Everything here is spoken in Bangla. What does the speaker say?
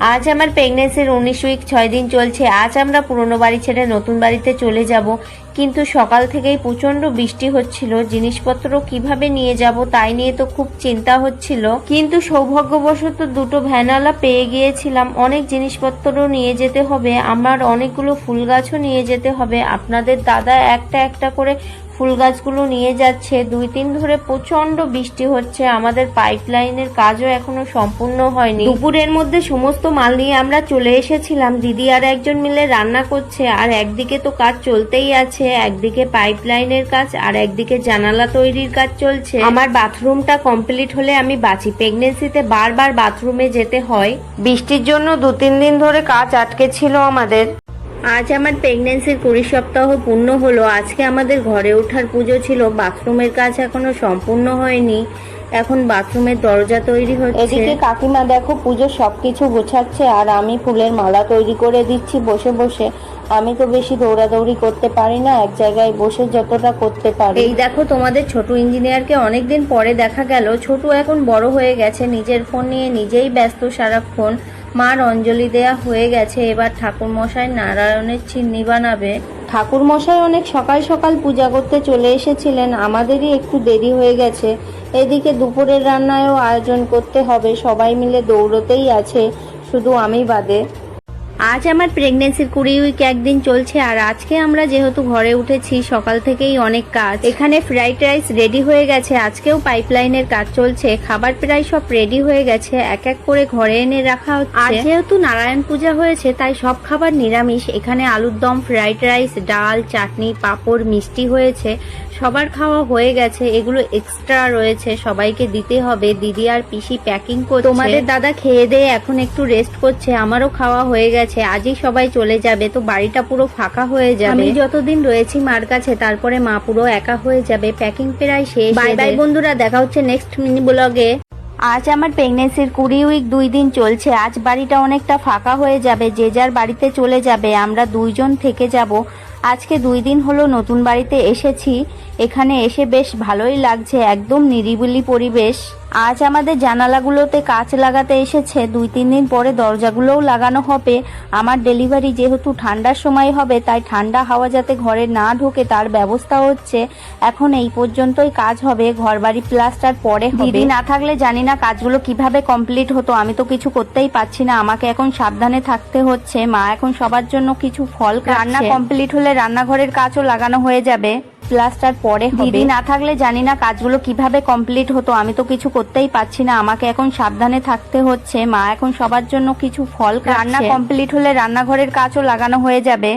আজ আমার প্রেগনেন্সির উনিশ উইক ছয় দিন চলছে। আজ আমরা পুরনো বাড়ি ছেড়ে নতুন বাড়িতে চলে যাব। কিন্তু সকাল থেকেই প্রচণ্ড বৃষ্টি হচ্ছিল। জিনিসপত্র কীভাবে নিয়ে যাব তাই নিয়ে তো খুব চিন্তা হচ্ছিল। কিন্তু সৌভাগ্যবশত দুটো ভ্যানালা পেয়ে গিয়েছিলাম। অনেক জিনিসপত্র নিয়ে যেতে হবে। আমার অনেকগুলো ফুল গাছও নিয়ে যেতে হবে। আপনাদের দাদা একটা একটা করে ফুল গাছগুলো নিয়ে যাচ্ছে। দুই দিন ধরে প্রচণ্ড বৃষ্টি হচ্ছে। আমাদের পাইপলাইনের কাজও এখনও সম্পূর্ণ হয়নি। দুপুরের মধ্যে সমস্ত মাল নিয়ে আমরা চলে এসেছিলাম। দিদি আর একজন মিলে রান্না করছে। আর একদিকে তো কাজ চলতেই আছে। একদিকে পাইপলাইনের কাজ আর একদিকে জানালা তৈরির কাজ চলছে। আমার বাথরুমটা কমপ্লিট হলে আমি বাঁচি। প্রেগনেন্সিতে বারবার বাথরুমে যেতে হয়। বৃষ্টির জন্য দু, তিন দিন ধরে কাজ আটকে ছিল আমাদের। আজ আমার প্রেগনেন্সির কুড়ি সপ্তাহ পূর্ণ হলো। আজকে আমাদের ঘরে ওঠার পুজো ছিল। বাথরুমের কাজ এখনও সম্পূর্ণ হয়নি। এখন বাথরুমের দরজা তৈরি হচ্ছে। এদিকে কাকিমা দেখো পুজো সবকিছু গোছাচ্ছে আর আমি ফুলের মালা তৈরি করে দিচ্ছি বসে বসে। আমি তো বেশি দৌড়াদৌড়ি করতে পারি না এক জায়গায় বসে যতটা করতে পারি। এই দেখো তোমাদের ছোট ইঞ্জিনিয়ারকে অনেকদিন পরে দেখা গেল ছোট এখন বড় হয়ে গেছে নিজের ফোন নিয়ে নিজেই ব্যস্ত সারাক্ষণ মার অঞ্জলি দেয়া হয়ে গেছে এবার ঠাকুর মশাই নারায়ণের চিন্নি বানাবে। ঠাকুর মশাই অনেক সকাল সকাল পূজা করতে চলে এসেছিলেন আমাদেরই একটু দেরি হয়ে গেছে। এদিকে দুপুরের রান্নায়ও আয়োজন করতে হবে সবাই মিলে দৌড়তেই আছে শুধু আমি বাদে। আজ আমার প্রেগনেন্সির কুড়ি উইক একদিন চলছে, আর আজকে আমরা যেহেতু ঘরে উঠেছি, সকাল থেকেই অনেক কাজ। এখানে ফ্রাইড রাইস রেডি হয়ে গেছে, আজকেও পাইপলাইনের কাজ চলছে। খাবার প্রায় সব রেডি হয়ে গেছে, এক এক করে ঘরে এনে রাখা হচ্ছে। আর যেহেতু নারায়ণ পূজা হয়েছে, তাই সব খাবার নিরামিষ। এখানে আলুর দম ফ্রাইড রাইস ডাল, চাটনি, পাঁপড়, মিষ্টি হয়েছে। সবার খাওয়া হয়ে গেছে, এগুলো এক্সট্রা রয়েছে, সবাইকে দিতে হবে। দিদি আর পিসি প্যাকিং করছে। তোমাদের দাদা খেয়ে দিয়ে এখন একটু রেস্ট করছে, আমারও খাওয়া হয়ে গেছে। আজই সবাই চলে যাবে তো বাড়িটা পুরো ফাঁকা হয়ে যাবে। আমি যতদিন রয়েছি মার কাছে তারপরে মা পুরো একা হয়ে যাবে। প্যাকিং প্রায় শেষ বাই বাই বন্ধুরা দেখা হচ্ছে নেক্সট মিনি ব্লগে আজ আমার প্রেগনেন্সির কুড়ি উইক দুই দিন চলছে। আজ বাড়িটা অনেকটা ফাঁকা হয়ে যাবে যে যার বাড়িতে চলে যাবে আমরা দুইজন থেকে যাব। আজকে দুই দিন হলো নতুন বাড়িতে এসেছি। এখানে এসে বেশ ভালোই লাগছে একদম নিরিবিলি পরিবেশ। আজ আমাদের জানালাগুলোতে কাচ লাগাতে এসেছে। দুই তিন দিন পরে দরজাগুলোও লাগানো হবে। আমার ডেলিভারি যেহেতু ঠান্ডার সময় হবে তাই ঠান্ডা হাওয়া যাতে ঘরে না ঢোকে তার ব্যবস্থা হচ্ছে। এখন এই পর্যন্তই কাজ হবে। ঘর বাড়ি প্লাস্টার পরে দিদি না থাকলে জানি না কাজগুলো কীভাবে কমপ্লিট হতো। আমি তো কিছু করতেই পারছি না। আমাকে এখন সাবধানে থাকতে হচ্ছে। মা এখন সবার জন্য কিছু ফল রান্না কমপ্লিট হলে রান্নাঘরের কাজও লাগানো হয়ে যাবে। প্লাস্টার পরে দিদি না থাকলে জানি না কাজগুলো কীভাবে কমপ্লিট হতো আমি তো কিছু করতেই পারছি না। আমাকে এখন সাবধানে থাকতে হচ্ছে। মা এখন সবার জন্য কিছু ফল রান্না কমপ্লিট হলে রান্নাঘরের কাজও লাগানো হয়ে যাবে।